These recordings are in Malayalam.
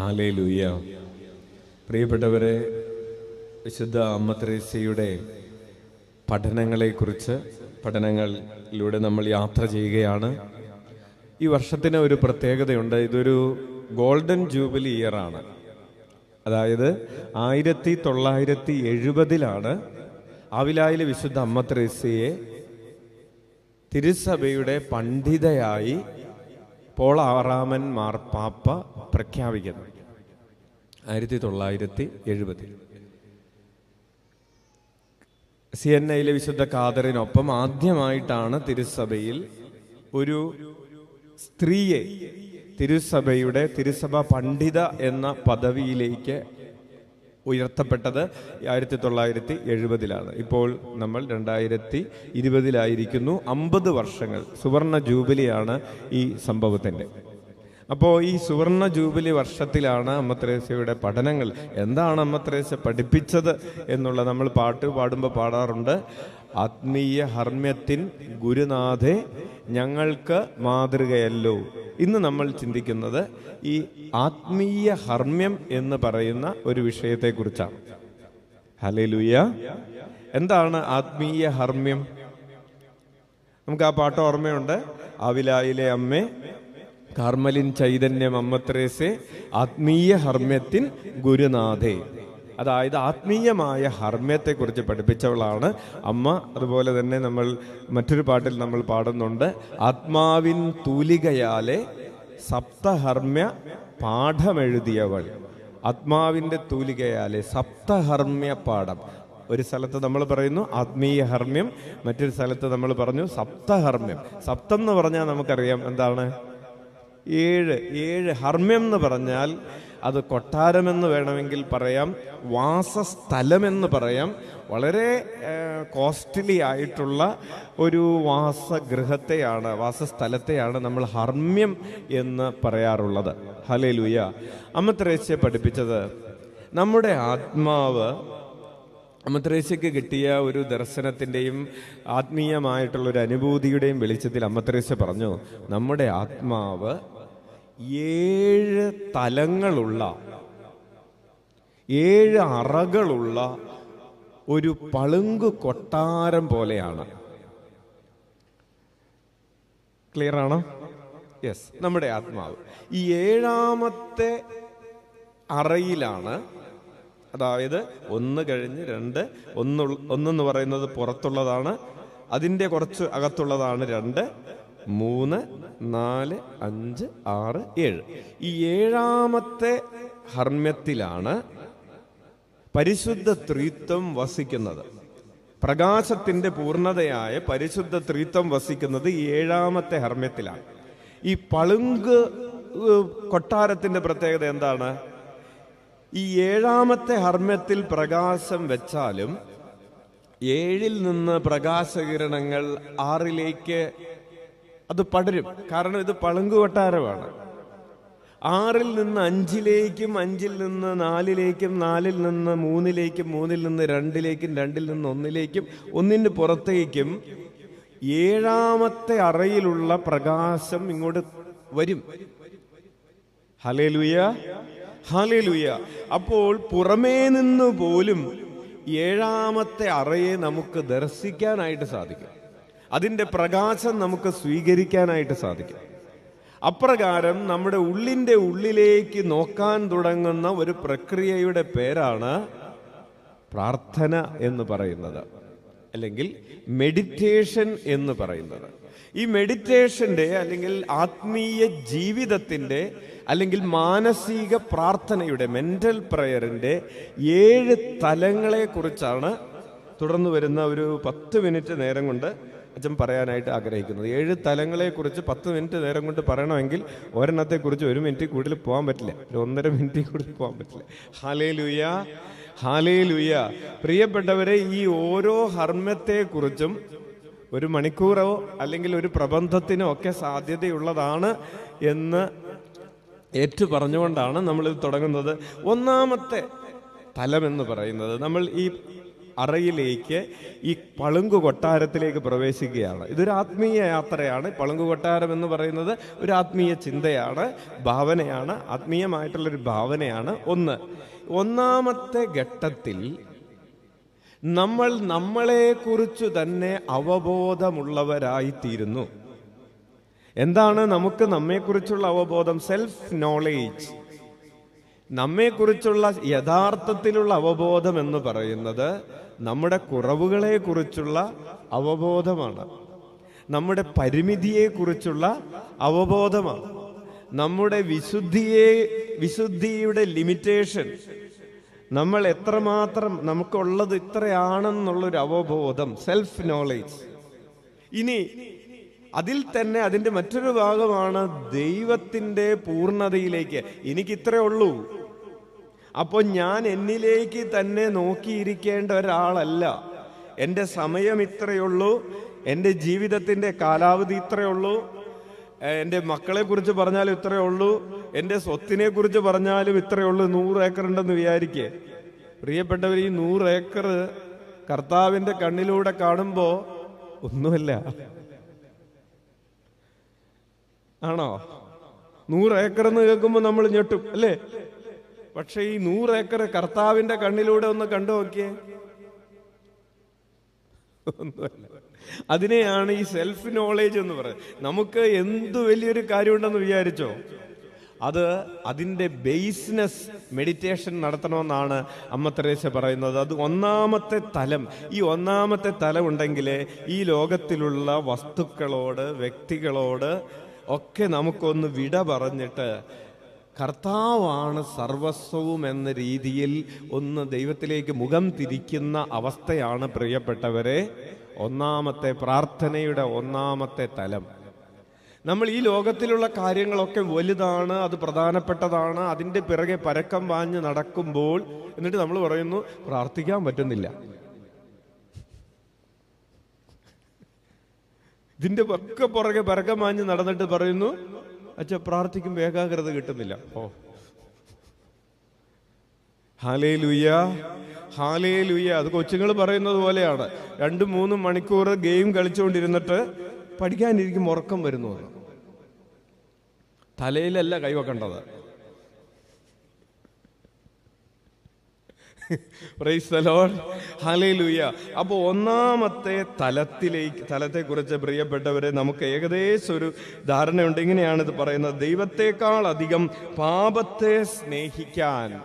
ഹാലേ ലൂയ പ്രിയപ്പെട്ടവരെ വിശുദ്ധ അമ്മ ത്രേസ്യയുടെ പഠനങ്ങളെക്കുറിച്ച് പഠനങ്ങളിലൂടെ നമ്മൾ യാത്ര ചെയ്യുകയാണ്. ഈ വർഷത്തിന് ഒരു പ്രത്യേകതയുണ്ട്. ഇതൊരു ഗോൾഡൻ ജൂബിലി ഇയർ ആണ് അതായത് ആയിരത്തി തൊള്ളായിരത്തി എഴുപതിലാണ് ആവിലായിലെ വിശുദ്ധ അമ്മ ത്രേസ്യയെ തിരുസഭയുടെ പണ്ഡിതയായി പോൾ ആറാമൻ മാർപ്പാപ്പ പ്രഖ്യാപിക്കുന്നു ആയിരത്തി തൊള്ളായിരത്തി എഴുപതിൽ സി എൻ ഐയിലെ വിശുദ്ധ കാതറിനൊപ്പം ആദ്യമായിട്ടാണ് തിരുസഭയിൽ ഒരു സ്ത്രീയെ തിരുസഭയുടെ തിരുസഭ പണ്ഡിത എന്ന പദവിയിലേക്ക് ഉയർത്തപ്പെട്ടത് ആയിരത്തി തൊള്ളായിരത്തി എഴുപതിലാണ് ഇപ്പോൾ നമ്മൾ രണ്ടായിരത്തി ഇരുപതിലായിരിക്കുന്നു അമ്പത് വർഷങ്ങൾ സുവർണ ജൂബിലിയാണ് ഈ സംഭവത്തിന്റെ. അപ്പോൾ ഈ സുവർണ ജൂബിലി വർഷത്തിലാണ് അമ്മ ത്രേസ്യയുടെ പഠനങ്ങൾ. എന്താണ് അമ്മ ത്രേസ്യ പഠിപ്പിച്ചത് എന്നുള്ള നമ്മൾ പാട്ട് പാടുമ്പോൾ പാടാറുണ്ട്. ആത്മീയ ഹർമ്മ്യത്തിൻ ഗുരുനാഥെ ഞങ്ങൾക്ക് മാതൃകയല്ലോ. ഇന്ന് നമ്മൾ ചിന്തിക്കുന്നത് ഈ ആത്മീയ ഹർമ്മ്യം എന്ന് പറയുന്ന ഒരു വിഷയത്തെക്കുറിച്ചാണ്. ഹലേലുയ എന്താണ് ആത്മീയ ഹർമ്മ്യം? നമുക്ക് ആ പാട്ട് ഓർമ്മയുണ്ട്. ആവിലായിലെ അമ്മേ കാർമലിൻ ചൈതന്യം അമ്മത്രേസെ ആത്മീയ ഹർമ്മ്യത്തിൻ ഗുരുനാഥേ. അതായത് ആത്മീയമായ ഹർമ്മ്യത്തെക്കുറിച്ച് പഠിപ്പിച്ചവളാണ് അമ്മ. അതുപോലെ തന്നെ നമ്മൾ മറ്റൊരു പാട്ടിൽ നമ്മൾ പാടുന്നുണ്ട് ആത്മാവിൻ തൂലികയാലെ സപ്തഹർമ്മ്യ പാഠമെഴുതിയവൾ. ആത്മാവിന്റെ തൂലികയാലെ സപ്തഹർമ്മ്യ പാഠം. ഒരു സ്ഥലത്ത് നമ്മൾ പറയുന്നു ആത്മീയ ഹർമ്മ്യം മറ്റൊരു സ്ഥലത്ത് നമ്മൾ പറഞ്ഞു സപ്തഹർമ്മ്യം. സപ്തം എന്ന് പറഞ്ഞാൽ നമുക്കറിയാം എന്താണ്? ഏഴ് ഏഴ് ഹർമ്മ്യം എന്ന് പറഞ്ഞാൽ അത് കൊട്ടാരമെന്ന് വേണമെങ്കിൽ പറയാം വാസസ്ഥലമെന്ന് പറയാം. വളരെ കോസ്റ്റ്ലി ആയിട്ടുള്ള ഒരു വാസഗൃഹത്തെയാണ് വാസസ്ഥലത്തെയാണ് നമ്മൾ ഹർമ്മ്യം എന്ന് പറയാറുള്ളത്. ഹലേ ലൂയ അമ്മത്രേശ്യ പഠിപ്പിച്ചത് നമ്മുടെ ആത്മാവ് അമ്മത്രേസ്യക്ക് കിട്ടിയ ഒരു ദർശനത്തിന്റെയും ആത്മീയമായിട്ടുള്ള ഒരു അനുഭൂതിയുടെയും വെളിച്ചത്തിൽ അമ്മത്രേസ്യ പറഞ്ഞു നമ്മുടെ ആത്മാവ് ഏഴ് തലങ്ങളുള്ള ഏഴ് അറകളുള്ള ഒരു പളുങ്ക് കൊട്ടാരം പോലെയാണ്. ക്ലിയർ ആണോ? യെസ് നമ്മുടെ ആത്മാവ്. ഈ ഏഴാമത്തെ അറയിലാണ് അതായത് ഒന്ന് കഴിഞ്ഞ് രണ്ട് ഒന്ന് ഒന്നെന്ന് പറയുന്നത് പുറത്തുള്ളതാണ് അതിന്റെ കുറച്ച് അകത്തുള്ളതാണ് രണ്ട് മൂന്ന് നാല് അഞ്ച് ആറ് ഏഴ്. ഈ ഏഴാമത്തെ ഹർമ്മ്യത്തിലാണ് പരിശുദ്ധ ത്രീത്വം വസിക്കുന്നത്. പ്രകാശത്തിന്റെ പൂർണതയായ പരിശുദ്ധ ത്രീത്വം വസിക്കുന്നത് ഈ ഏഴാമത്തെ ഹർമ്മ്യത്തിലാണ്. ഈ പളുങ്ക് കൊട്ടാരത്തിന്റെ പ്രത്യേകത എന്താണ്? ഈ ഏഴാമത്തെ ഹർമ്മ്യത്തിൽ പ്രകാശം വെച്ചാലും ഏഴിൽ നിന്ന് പ്രകാശകിരണങ്ങൾ ആറിലേക്ക് അത് പടരും. കാരണം ഇത് പളുങ്കുവട്ടാരമാണ്. ആറിൽ നിന്ന് അഞ്ചിലേക്കും അഞ്ചിൽ നിന്ന് നാലിലേക്കും നാലിൽ നിന്ന് മൂന്നിലേക്കും മൂന്നിൽ നിന്ന് രണ്ടിലേക്കും രണ്ടിൽ നിന്ന് ഒന്നിലേക്കും ഒന്നിന് പുറത്തേക്കും ഏഴാമത്തെ അറയിലുള്ള പ്രകാശം ഇങ്ങോട്ട് വരും. Hallelujah hallelujah. അപ്പോൾ പുറമേ നിന്ന് പോലും ഏഴാമത്തെ അറയെ നമുക്ക് ദർശിക്കാനായിട്ട് സാധിക്കും. അതിന്റെ പ്രകാശം നമുക്ക് സ്വീകരിക്കാനായിട്ട് സാധിക്കും. അപ്രകാരം നമ്മുടെ ഉള്ളിന്റെ ഉള്ളിലേക്ക് നോക്കാൻ തുടങ്ങുന്ന ഒരു പ്രക്രിയയുടെ പേരാണ് പ്രാർത്ഥന എന്ന് പറയുന്നത്. അല്ലെങ്കിൽ മെഡിറ്റേഷൻ എന്ന് പറയുന്നത്. ഈ മെഡിറ്റേഷന്റെ അല്ലെങ്കിൽ ആത്മീയ ജീവിതത്തിന്റെ അല്ലെങ്കിൽ മാനസിക പ്രാർത്ഥനയുടെ മെന്റൽ പ്രയറിന്റെ ഏഴ് തലങ്ങളെക്കുറിച്ചാണ് തുടർന്ന് വരുന്ന ഒരു പത്ത് മിനിറ്റ് നേരം കൊണ്ട് അച്ഛൻ പറയാനായിട്ട് ആഗ്രഹിക്കുന്നത്. ഏഴ് തലങ്ങളെക്കുറിച്ച് പത്ത് മിനിറ്റ് നേരം കൊണ്ട് പറയണമെങ്കിൽ ഒരെണ്ണത്തെ കുറിച്ച് ഒരു മിനിറ്റ് കൂടുതൽ പോകാൻ പറ്റില്ല. ഒരു ഒന്നര മിനിറ്റ് കൂടുതൽ പോകാൻ പറ്റില്ല. ഹാലേ ലുയ ഹാലേ ലുയ പ്രിയപ്പെട്ടവരെ ഈ ഓരോ ഹർമ്മത്തെക്കുറിച്ചും ഒരു മണിക്കൂറോ അല്ലെങ്കിൽ ഒരു പ്രബന്ധത്തിനോ ഒക്കെ സാധ്യതയുള്ളതാണ് എന്ന് ഏറ്റു പറഞ്ഞുകൊണ്ടാണ് നമ്മൾ ഇത് തുടങ്ങുന്നത്. ഒന്നാമത്തെ തലം എന്ന് പറയുന്നത് നമ്മൾ ഈ അറയിലേക്ക് ഈ പളുങ്കു കൊട്ടാരത്തിലേക്ക് പ്രവേശിക്കുകയാണ്. ഇതൊരു ആത്മീയ യാത്രയാണ്. പളുങ്കു കൊട്ടാരം എന്ന് പറയുന്നത് ഒരു ആത്മീയ ചിന്തയാണ് ഭാവനയാണ് ആത്മീയമായിട്ടുള്ളൊരു ഭാവനയാണ്. ഒന്ന് ഒന്നാമത്തെ ഘട്ടത്തിൽ നമ്മൾ നമ്മളെക്കുറിച്ച് തന്നെ അവബോധമുള്ളവരായിത്തീരുന്നു. എന്താണ് നമുക്ക് നമ്മെക്കുറിച്ചുള്ള അവബോധം? സെൽഫ് നോളേജ് നമ്മെക്കുറിച്ചുള്ള യഥാർത്ഥത്തിലുള്ള അവബോധം എന്ന് പറയുന്നത് നമ്മുടെ കുറവുകളെ കുറിച്ചുള്ള അവബോധമാണ്. നമ്മുടെ പരിമിതിയെക്കുറിച്ചുള്ള അവബോധമാണ്. നമ്മുടെ വിശുദ്ധിയെ വിശുദ്ധിയുടെ ലിമിറ്റേഷൻ നമ്മൾ എത്രമാത്രം നമുക്കുള്ളത് ഇത്രയാണെന്നുള്ളൊരു അവബോധം. സെൽഫ് നോളേജ് ഇനി അതിൽ തന്നെ അതിന്റെ മറ്റൊരു ഭാഗമാണ് ദൈവത്തിന്റെ പൂർണതയിലേക്ക്. എനിക്ക് ഇത്രേ ഉള്ളൂ. അപ്പോൾ ഞാൻ എന്നിലേക്ക് തന്നെ നോക്കിയിരിക്കേണ്ട ഒരാളല്ല. എന്റെ സമയം ഇത്രയുള്ളൂ എന്റെ ജീവിതത്തിന്റെ കാലാവധി ഇത്രയുള്ളൂ എന്റെ മക്കളെക്കുറിച്ച് പറഞ്ഞാലും ഇത്രയേ ഉള്ളൂ. എന്റെ സ്വത്തിനെ കുറിച്ച് പറഞ്ഞാലും ഇത്രയേ ഉള്ളൂ. നൂറ് ഏക്കർ ഉണ്ടെന്ന് വിചാരിക്കേ. പ്രിയപ്പെട്ടവർ ഈ നൂറ് ഏക്കർ കർത്താവിന്റെ കണ്ണിലൂടെ കാണുമ്പോൾ ഒന്നുമല്ല. ആണോ? നൂറ് ഏക്കർ എന്ന് കേൾക്കുമ്പോൾ നമ്മൾ ഞെട്ടും അല്ലേ? പക്ഷെ ഈ നൂറ് ഏക്കർ കർത്താവിന്റെ കണ്ണിലൂടെ ഒന്ന് കണ്ടു നോക്കിയേ. അതിനെയാണ് ഈ സെൽഫ് നോളേജ് എന്ന് പറയുന്നത്. നമുക്ക് എന്ത് വലിയൊരു കാര്യമുണ്ടെന്ന് വിചാരിച്ചോ? അത് അതിന്റെ ബേസ്നെസ് മെഡിറ്റേഷൻ നടത്തണമെന്നാണ് അമ്മ തെരേശ പറയുന്നത്. അത് ഒന്നാമത്തെ തലം. ഈ ഒന്നാമത്തെ തലം ഉണ്ടെങ്കിൽ ഈ ലോകത്തിലുള്ള വസ്തുക്കളോട് വ്യക്തികളോട് ഒക്കെ നമുക്കൊന്ന് വിട പറഞ്ഞിട്ട് കർത്താവാണ് സർവസ്വവും എന്ന രീതിയിൽ ഒന്ന് ദൈവത്തിലേക്ക് മുഖം തിരിക്കുന്ന അവസ്ഥയാണ് പ്രിയപ്പെട്ടവരെ. ഒന്നാമത്തെ പ്രാർത്ഥനയുടെ ഒന്നാമത്തെ തലം. നമ്മൾ ഈ ലോകത്തിലുള്ള കാര്യങ്ങളൊക്കെ വലുതാണ് അത് പ്രധാനപ്പെട്ടതാണ് അതിന്റെ പിറകെ പരക്കം വാഞ്ഞ് നടക്കുമ്പോൾ എന്നിട്ട് നമ്മൾ പറയുന്നു പ്രാർത്ഥിക്കാൻ പറ്റുന്നില്ല. ഇതിന്റെ ഒക്കെ പുറകെ പരക്കം പാഞ്ഞ് നടന്നിട്ട് പറയുന്നു അച്ഛ പ്രാർത്ഥിക്കുമ്പോൾ ഏകാഗ്രത കിട്ടുന്നില്ല. ഓ. ഹാലേ ലുയ്യ ഹാലേ ലുയ്യ അത് കൊച്ചുങ്ങൾ പറയുന്നത് പോലെയാണ്. രണ്ട് മൂന്ന് മണിക്കൂർ ഗെയിം കളിച്ചുകൊണ്ടിരുന്നിട്ട് പഠിക്കാനിരിക്കും ഉറക്കം വരുന്നു. തലയിലല്ല കൈവക്കേണ്ടത് അപ്പോൾ ഒന്നാമത്തെ തലത്തിലേക്ക് തലത്തെക്കുറിച്ച് പ്രിയപ്പെട്ടവരെ നമുക്ക് ഏകദേശം ഒരു ധാരണയുണ്ട്. ഇങ്ങനെയാണ് ഇത് പറയുന്നത്. ദൈവത്തെക്കാൾ അധികം പാപത്തെ സ്നേഹിക്കാൻ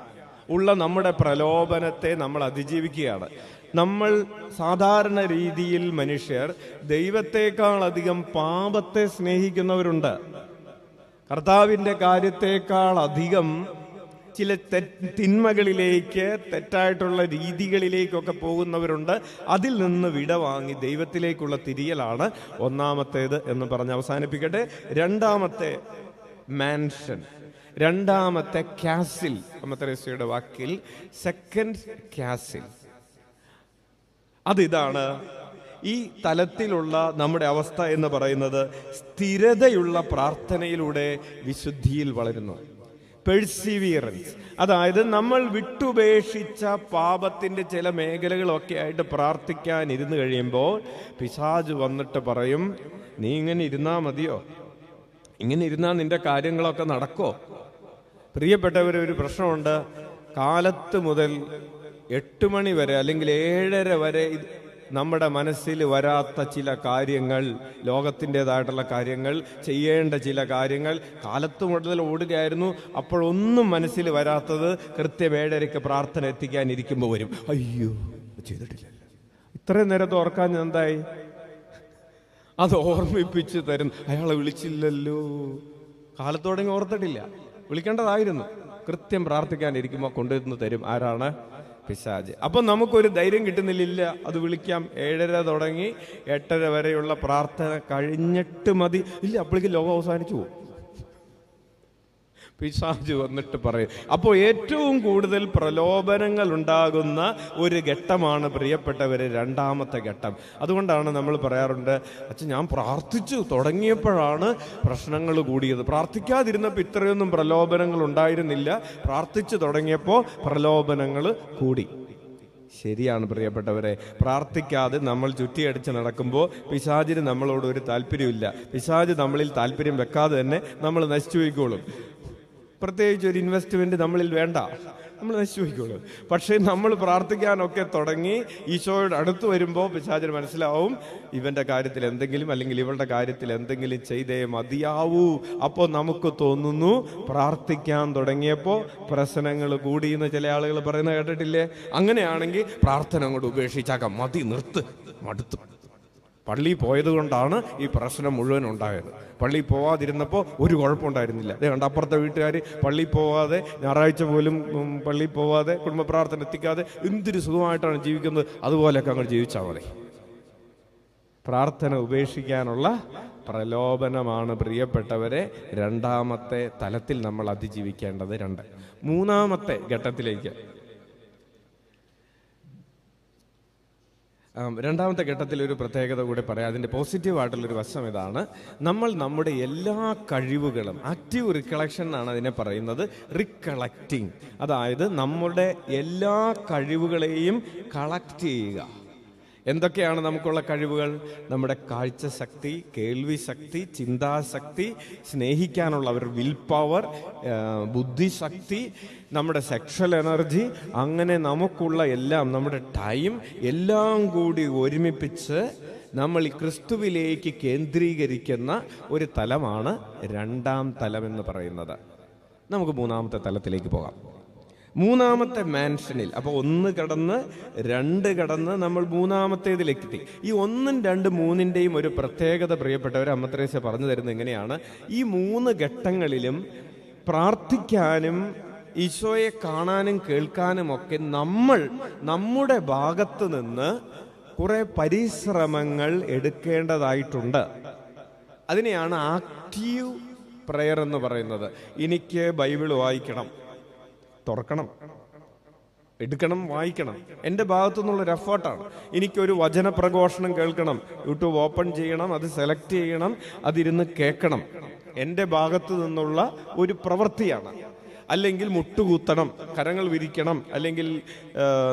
ഉള്ള നമ്മുടെ പ്രലോഭനത്തെ നമ്മൾ അതിജീവിക്കുകയാണ്. നമ്മൾ സാധാരണ രീതിയിൽ മനുഷ്യർ ദൈവത്തെക്കാൾ അധികം പാപത്തെ സ്നേഹിക്കുന്നവരുണ്ട്. കർത്താവിന്റെ കാര്യത്തെക്കാൾ അധികം ചില തിന്മകളിലേക്ക് തെറ്റായിട്ടുള്ള രീതികളിലേക്കൊക്കെ പോകുന്നവരുണ്ട്. അതിൽ നിന്ന് വിട വാങ്ങി ദൈവത്തിലേക്കുള്ള തിരിയലാണ് ഒന്നാമത്തേത് എന്ന് പറഞ്ഞ് അവസാനിപ്പിക്കട്ടെ. രണ്ടാമത്തെ മാൻഷൻ രണ്ടാമത്തെ ക്യാസിൽ അമ്മത്തരേസയുടെ വാക്കിൽ സെക്കൻഡ് ക്യാസിൽ. അതിതാണ് ഈ തലത്തിലുള്ള നമ്മുടെ അവസ്ഥ എന്ന് പറയുന്നത്. സ്ഥിരതയുള്ള പ്രാർത്ഥനയിലൂടെ വിശുദ്ധിയിൽ വളരുന്നു. പെഴ്സിവിയറൻസ് അതായത് നമ്മൾ വിട്ടുപേക്ഷിച്ച പാപത്തിന്റെ ചില മേഖലകളൊക്കെ ആയിട്ട് പ്രാർത്ഥിക്കാൻ ഇരുന്ന് കഴിയുമ്പോൾ പിശാജ് വന്നിട്ട് പറയും നീ ഇങ്ങനെ ഇരുന്നാ മതിയോ? ഇങ്ങനെ ഇരുന്നാൽ നിന്റെ കാര്യങ്ങളൊക്കെ നടക്കോ? പ്രിയപ്പെട്ടവർ ഒരു പ്രശ്നമുണ്ട്. കാലത്ത് മുതൽ എട്ട് മണി വരെ അല്ലെങ്കിൽ ഏഴര വരെ നമ്മുടെ മനസ്സിൽ വരാത്ത ചില കാര്യങ്ങൾ ലോകത്തിന്റെതായിട്ടുള്ള കാര്യങ്ങൾ ചെയ്യേണ്ട ചില കാര്യങ്ങൾ കാലത്ത് മുതൽ ഓടുകയായിരുന്നു. അപ്പോഴൊന്നും മനസ്സിൽ വരാത്തത് കൃത്യം ഏഴരയ്ക്ക് പ്രാർത്ഥന എത്തിക്കാൻ ഇരിക്കുമ്പോൾ വരും. അയ്യോ ചെയ്തിട്ടില്ല. ഇത്രയും നേരം ഓർക്കാൻ എന്തായി? അത് ഓർമ്മിപ്പിച്ച് തരും അയാളെ വിളിച്ചില്ലല്ലോ. കാലത്തോടെ ഓർത്തിട്ടില്ല. വിളിക്കേണ്ടതായിരുന്നു. കൃത്യം പ്രാർത്ഥിക്കാനിരിക്കുമ്പോൾ കൊണ്ടുവന്ന് തരും. ആരാണ്? പിശാജ്. അപ്പം നമുക്കൊരു ധൈര്യം കിട്ടുന്നില്ല അത് വിളിക്കാം. ഏഴര തുടങ്ങി. എട്ടര വരെയുള്ള പ്രാർത്ഥന കഴിഞ്ഞിട്ട് മതി. ഇല്ല അപ്പോഴേക്ക് ലോകം അവസാനിച്ചു പോകും പിശാജ് വന്നിട്ട് പറയും. അപ്പോൾ ഏറ്റവും കൂടുതൽ പ്രലോഭനങ്ങൾ ഉണ്ടാകുന്ന ഒരു ഘട്ടമാണ് പ്രിയപ്പെട്ടവരെ രണ്ടാമത്തെ ഘട്ടം. അതുകൊണ്ടാണ് നമ്മൾ പറയാറുണ്ട് അച്ഛൻ ഞാൻ പ്രാർത്ഥിച്ചു തുടങ്ങിയപ്പോഴാണ് പ്രശ്നങ്ങൾ കൂടിയത്. പ്രാർത്ഥിക്കാതിരുന്നപ്പോൾ ഇത്രയൊന്നും പ്രലോഭനങ്ങൾ ഉണ്ടായിരുന്നില്ല. പ്രാർത്ഥിച്ചു തുടങ്ങിയപ്പോൾ പ്രലോഭനങ്ങൾ കൂടി. ശരിയാണ് പ്രിയപ്പെട്ടവരെ പ്രാർത്ഥിക്കാതെ നമ്മൾ ചുറ്റിയടിച്ച് നടക്കുമ്പോൾ പിശാചിന് നമ്മളോട് ഒരു താല്പര്യമില്ല. പിശാജ് നമ്മളിൽ താല്പര്യം വെക്കാതെ തന്നെ നമ്മൾ നശിച്ചു പോയിക്കോളും. പ്രത്യേകിച്ച് ഒരു ഇൻവെസ്റ്റ്മെന്റ് നമ്മളിൽ വേണ്ട. നമ്മൾ നശിപ്പിക്കുള്ളൂ പക്ഷേ നമ്മൾ പ്രാർത്ഥിക്കാനൊക്കെ തുടങ്ങി ഈശോയുടെ അടുത്ത് വരുമ്പോൾ പിശാചിന് മനസ്സിലാവും ഇവന്റെ കാര്യത്തിൽ എന്തെങ്കിലും അല്ലെങ്കിൽ ഇവളുടെ കാര്യത്തിൽ എന്തെങ്കിലും ചെയ്തേ മതിയാവൂ. അപ്പോൾ നമുക്ക് തോന്നുന്നു പ്രാർത്ഥിക്കാൻ തുടങ്ങിയപ്പോൾ പ്രശ്നങ്ങൾ കൂടി എന്ന് ചില ആളുകൾ പറയുന്നത് കേട്ടിട്ടില്ലേ? അങ്ങനെയാണെങ്കിൽ പ്രാർത്ഥന അങ്ങോട്ട് ഉപേക്ഷിച്ചാക്കാം മതി നിർത്ത് മടുത്തു. പള്ളി പോയതുകൊണ്ടാണ് ഈ പ്രശ്നം മുഴുവൻ ഉണ്ടായത്. പള്ളി പോവാതിരുന്നപ്പോൾ ഒരു കുഴപ്പമുണ്ടായിരുന്നില്ല. അതേ കണ്ട അപ്പുറത്തെ വീട്ടുകാർ പള്ളി പോവാതെ ഞായറാഴ്ച പോലും പള്ളി പോവാതെ കുടുംബ പ്രാർത്ഥന എത്തിക്കാതെ എന്തൊരു സുഖമായിട്ടാണ് ജീവിക്കുന്നത്. അതുപോലെയൊക്കെ അങ്ങ് ജീവിച്ചാൽ മതി. പ്രാർത്ഥന ഉപേക്ഷിക്കാനുള്ള പ്രലോഭനമാണ് പ്രിയപ്പെട്ടവരെ രണ്ടാമത്തെ തലത്തിൽ നമ്മൾ അതിജീവിക്കേണ്ടത് രണ്ട്. മൂന്നാമത്തെ ഘട്ടത്തിലേക്ക് രണ്ടാമത്തെ ഘട്ടത്തിൽ ഒരു പ്രത്യേകത കൂടി പറയാം. അതിന്റെ പോസിറ്റീവായിട്ടുള്ളൊരു വശം ഇതാണ്. നമ്മൾ നമ്മുടെ എല്ലാ കഴിവുകളും ആക്റ്റീവ് റിക്കളക്ഷൻ എന്നാണ് അതിനെ പറയുന്നത്. റിക്കളക്റ്റിംഗ് അതായത് നമ്മുടെ എല്ലാ കഴിവുകളെയും കളക്ട് ചെയ്യുക. എന്തൊക്കെയാണ് നമുക്കുള്ള കഴിവുകൾ? നമ്മുടെ കാഴ്ച ശക്തി കേൾവി ശക്തി ചിന്താശക്തി സ്നേഹിക്കാനുള്ള ഒരു വിൽ പവർ ബുദ്ധിശക്തി നമ്മുടെ സെക്ഷൽ എനർജി അങ്ങനെ നമുക്കുള്ള എല്ലാം നമ്മുടെ ടൈം എല്ലാം കൂടി ഒരുമിപ്പിച്ച് നമ്മൾ ഈ ക്രിസ്തുവിലേക്ക് കേന്ദ്രീകരിക്കുന്ന ഒരു തലമാണ് രണ്ടാം തലം എന്ന് പറയുന്നത്. നമുക്ക് മൂന്നാമത്തെ തലത്തിലേക്ക് പോകാം. മൂന്നാമത്തെ മാൻഷനിൽ അപ്പോൾ ഒന്ന് കടന്ന് രണ്ട് കടന്ന് നമ്മൾ മൂന്നാമത്തേതിലെത്തി ഈ ഒന്നും രണ്ട് മൂന്നിന്റെയും ഒരു പ്രത്യേകത പ്രിയപ്പെട്ടവർ അമ്മത്രേശ പറഞ്ഞു തരുന്നത് എങ്ങനെയാണ് ഈ മൂന്ന് ഘട്ടങ്ങളിലും പ്രാർത്ഥിക്കാനും ഈശോയെ കാണാനും കേൾക്കാനും ഒക്കെ നമ്മൾ നമ്മുടെ ഭാഗത്ത് നിന്ന് കുറെ പരിശ്രമങ്ങൾ എടുക്കേണ്ടതായിട്ടുണ്ട്. അതിനെയാണ് ആക്റ്റീവ് പ്രയർ എന്ന് പറയുന്നത്. എനിക്ക് ബൈബിൾ വായിക്കണം. തുറക്കണം. എടുക്കണം വായിക്കണം. എന്റെ ഭാഗത്തു നിന്നുള്ളൊരു എഫേർട്ടാണ് എനിക്കൊരു വചന പ്രഘോഷണം കേൾക്കണം. യൂട്യൂബ് ഓപ്പൺ ചെയ്യണം അത് സെലക്ട് ചെയ്യണം അതിരുന്ന് കേൾക്കണം. എന്റെ ഭാഗത്തു നിന്നുള്ള ഒരു പ്രവൃത്തിയാണ്. അല്ലെങ്കിൽ മുട്ടുകൂത്തണം കരങ്ങൾ വിരിക്കണം അല്ലെങ്കിൽ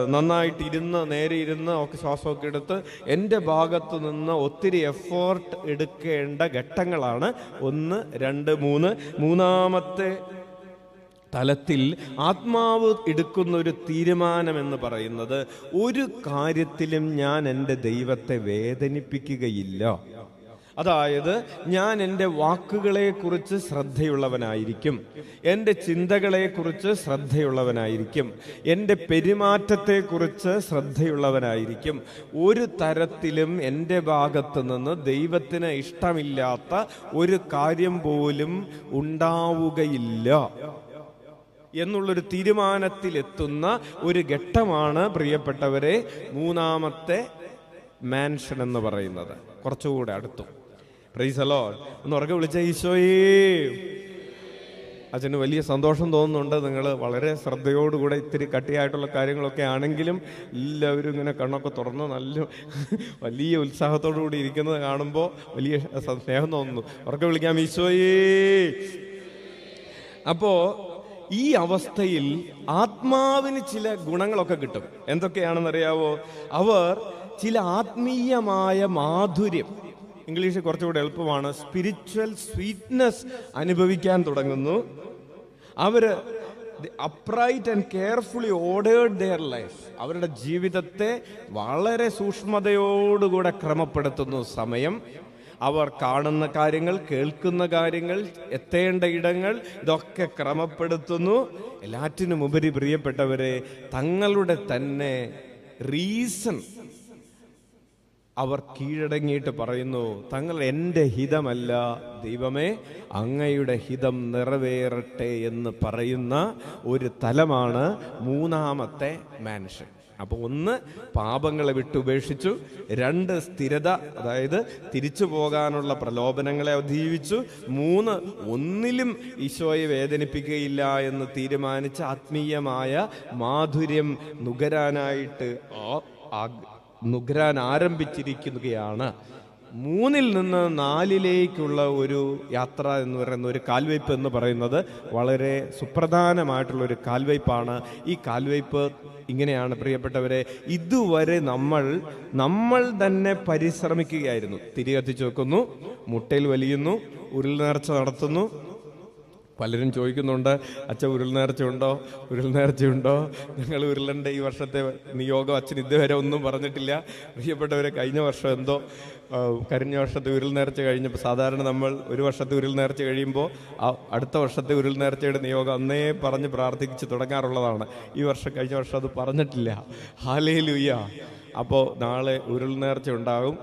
നന്നായിട്ട് ഇരുന്ന് നേരെ ഇരുന്ന് ഒക്കെ ശ്വാസമൊക്കെ എടുത്ത് എന്റെ ഭാഗത്ത് നിന്ന് ഒത്തിരി എഫേർട്ട് എടുക്കേണ്ട ഘട്ടങ്ങളാണ്. ഒന്ന് രണ്ട് മൂന്ന്. മൂന്നാമത്തെ തലത്തിൽ ആത്മാവ് എടുക്കുന്ന ഒരു തീരുമാനം എന്ന് പറയുന്നത് ഒരു കാര്യത്തിലും ഞാൻ എന്റെ ദൈവത്തെ വേദനിപ്പിക്കുകയില്ല. അതായത് ഞാൻ എന്റെ വാക്കുകളെക്കുറിച്ച് ശ്രദ്ധയുള്ളവനായിരിക്കും. എന്റെ ചിന്തകളെക്കുറിച്ച് ശ്രദ്ധയുള്ളവനായിരിക്കും. എന്റെ പെരുമാറ്റത്തെക്കുറിച്ച് ശ്രദ്ധയുള്ളവനായിരിക്കും. ഒരു തരത്തിലും എന്റെ ഭാഗത്ത് നിന്ന് ദൈവത്തിന് ഇഷ്ടമില്ലാത്ത ഒരു കാര്യം പോലും ഉണ്ടാവുകയില്ല. എന്നുള്ളൊരു തീരുമാനത്തിലെത്തുന്ന ഒരു ഘട്ടമാണ് പ്രിയപ്പെട്ടവരെ മൂന്നാമത്തെ മാൻഷൻ എന്ന് പറയുന്നത്. കുറച്ചുകൂടെ അടുത്തു. പ്രൈസലോ ഒന്ന് ഉറക്കെ വിളിച്ച ഈശോയേ. അച്ഛന് വലിയ സന്തോഷം തോന്നുന്നുണ്ട്. നിങ്ങൾ വളരെ ശ്രദ്ധയോടുകൂടെ ഇത്തിരി കട്ടിയായിട്ടുള്ള കാര്യങ്ങളൊക്കെ ആണെങ്കിലും എല്ലാവരും ഇങ്ങനെ കണ്ണൊക്കെ തുറന്ന് നല്ല വലിയ ഉത്സാഹത്തോടു കൂടി ഇരിക്കുന്നത് കാണുമ്പോൾ വലിയ സ്നേഹം തോന്നുന്നു. ഉറക്കെ വിളിക്കാം ഈശോയേ. അപ്പോ ഈ അവസ്ഥയിൽ ആത്മാവിന് ചില ഗുണങ്ങളൊക്കെ കിട്ടും. എന്തൊക്കെയാണെന്നറിയാവോ? അവർ ചില ആത്മീയമായ മാധുര്യം ഇംഗ്ലീഷ് കുറച്ചുകൂടെ എളുപ്പമാണ് സ്പിരിച്വൽ സ്വീറ്റ്നെസ് അനുഭവിക്കാൻ തുടങ്ങുന്നു. അവർ upright and carefully ordered their life അവരുടെ ജീവിതത്തെ വളരെ സൂക്ഷ്മതയോടുകൂടെ ക്രമപ്പെടുത്തുന്നു സമയം. അവർ കാണുന്ന കാര്യങ്ങൾ കേൾക്കുന്ന കാര്യങ്ങൾ എത്തേണ്ട ഇടങ്ങൾ ഇതൊക്കെ ക്രമപ്പെടുത്തുന്നു. എല്ലാറ്റിനും ഉപരി പ്രിയപ്പെട്ടവരെ തങ്ങളുടെ തന്നെ റീസൺ അവർ കീഴടങ്ങിയിട്ട് പറയുന്നു തങ്ങൾ എന്റെ ഹിതമല്ല ദൈവമേ അങ്ങയുടെ ഹിതം നിറവേറട്ടെ എന്ന് പറയുന്ന ഒരു തലമാണ് മൂന്നാമത്തെ മാൻഷൻ അപ്പൊ ഒന്ന് പാപങ്ങളെ വിട്ടുപേക്ഷിച്ചു രണ്ട് സ്ഥിരത അതായത് തിരിച്ചു പോകാനുള്ള പ്രലോഭനങ്ങളെ അതിജീവിച്ചു മൂന്ന് ഒന്നിലും ഈശോയെ വേദനിപ്പിക്കുകയില്ല എന്ന് തീരുമാനിച്ച ആത്മീയമായ മാധുര്യം നുകരാനായിട്ട് നുകരാൻ ആരംഭിച്ചിരിക്കുകയാണ്. മൂന്നിൽ നിന്ന് നാലിലേക്കുള്ള ഒരു യാത്ര എന്ന് പറയുന്ന ഒരു കാൽവയ്പ് എന്ന് പറയുന്നത് വളരെ സുപ്രധാനമായിട്ടുള്ള ഒരു കാൽവയ്പാണ് ഈ കാൽവയ്പ് ഇങ്ങനെയാണ് പ്രിയപ്പെട്ടവരെ ഇതുവരെ നമ്മൾ നമ്മൾ തന്നെ പരിശ്രമിക്കുകയായിരുന്നു. തിരി കത്തിച്ചു വെക്കുന്നു മുട്ടയിൽ വലിയുന്നു ഉരുൾ നേർച്ച നടത്തുന്നു പലരും ചോദിക്കുന്നുണ്ട് അച്ഛൻ ഉരുൾ നേർച്ചയുണ്ടോ ഉരുൾ നേർച്ചയുണ്ടോ നിങ്ങൾ ഉരുളന്റെ ഈ വർഷത്തെ നിയോഗം അച്ഛൻ ഇതുവരെ ഒന്നും പറഞ്ഞിട്ടില്ല. പ്രിയപ്പെട്ടവരെ കഴിഞ്ഞ വർഷം എന്തോ കഴിഞ്ഞ വർഷത്തെ ഉരുൾ നേർച്ച കഴിഞ്ഞപ്പോൾ സാധാരണ നമ്മൾ ഒരു വർഷത്തെ ഉരുൾ നേർച്ച കഴിയുമ്പോൾ അടുത്ത വർഷത്തെ ഉരുൾ നേർച്ചയുടെ നിയോഗം അന്നേ പറഞ്ഞ് പ്രാർത്ഥിച്ച് തുടങ്ങാറുള്ളതാണ്. ഈ വർഷം കഴിഞ്ഞ വർഷം അത് പറഞ്ഞിട്ടില്ല. ഹാലേ ലുയ്യ അപ്പോൾ നാളെ ഉരുൾ നേർച്ച ഉണ്ടാകും.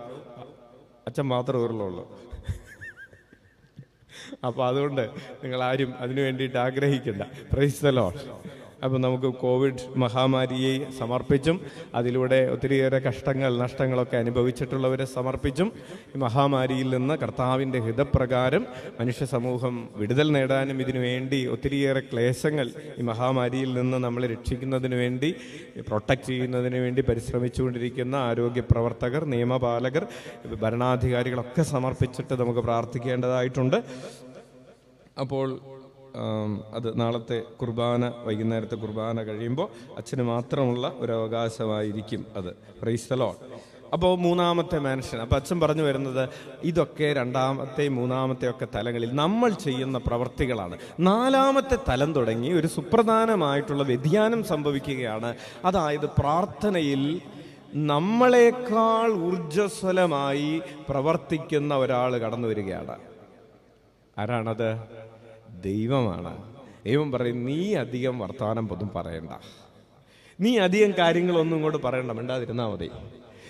അച്ഛൻ മാത്രമേ ഉരുളുള്ളൂ. അപ്പോൾ അതുകൊണ്ട് നിങ്ങൾ ആരും അതിനു വേണ്ടിയിട്ട് ആഗ്രഹിക്കണ്ട. പ്രൈസ് ലോർഡ് അപ്പോൾ നമുക്ക് കോവിഡ് മഹാമാരിയെ സമർപ്പിച്ചും അതിലൂടെ ഒത്തിരിയേറെ കഷ്ടങ്ങൾ നഷ്ടങ്ങളൊക്കെ അനുഭവിച്ചിട്ടുള്ളവരെ സമർപ്പിച്ചും ഈ മഹാമാരിയിൽ നിന്ന് കർത്താവിന്റെ ഹിതപ്രകാരം മനുഷ്യ സമൂഹം വിടുതൽ നേടാനും ഇതിനുവേണ്ടി ഒത്തിരിയേറെ ക്ലേശങ്ങൾ ഈ മഹാമാരിയിൽ നിന്ന് നമ്മളെ രക്ഷിക്കുന്നതിന് വേണ്ടി പ്രൊട്ടക്റ്റ് ചെയ്യുന്നതിന് വേണ്ടി പരിശ്രമിച്ചുകൊണ്ടിരിക്കുന്ന ആരോഗ്യ പ്രവർത്തകർ നിയമപാലകർ ഭരണാധികാരികളൊക്കെ സമർപ്പിച്ചിട്ട് നമുക്ക് പ്രാർത്ഥിക്കേണ്ടതായിട്ടുണ്ട്. അപ്പോൾ അത് നാളത്തെ കുർബാന വൈകുന്നേരത്തെ കുർബാന കഴിയുമ്പോൾ അച്ഛന് മാത്രമുള്ള ഒരു അവകാശമായിരിക്കും അത് പ്രൈസ്തലോ അപ്പോൾ മൂന്നാമത്തെ മനുഷ്യൻ അപ്പോൾ അച്ഛൻ പറഞ്ഞു വരുന്നത് ഇതൊക്കെ രണ്ടാമത്തെ മൂന്നാമത്തെ ഒക്കെ തലങ്ങളിൽ നമ്മൾ ചെയ്യുന്ന പ്രവർത്തികളാണ്. നാലാമത്തെ തലം തുടങ്ങി ഒരു സുപ്രധാനമായിട്ടുള്ള വ്യതിയാനം സംഭവിക്കുകയാണ്. അതായത് പ്രാർത്ഥനയിൽ നമ്മളെക്കാൾ ഊർജസ്വലമായി പ്രവർത്തിക്കുന്ന ഒരാൾ കടന്നു വരികയാണ്. ആരാണത്? ദൈവമാണ്. ദൈവം പറയും നീ അധികം വർത്തമാനം പൊതും പറയണ്ട. നീ അധികം കാര്യങ്ങളൊന്നും ഇങ്ങോട്ട് പറയണ്ട മിണ്ടാതിരുന്നാ മതി.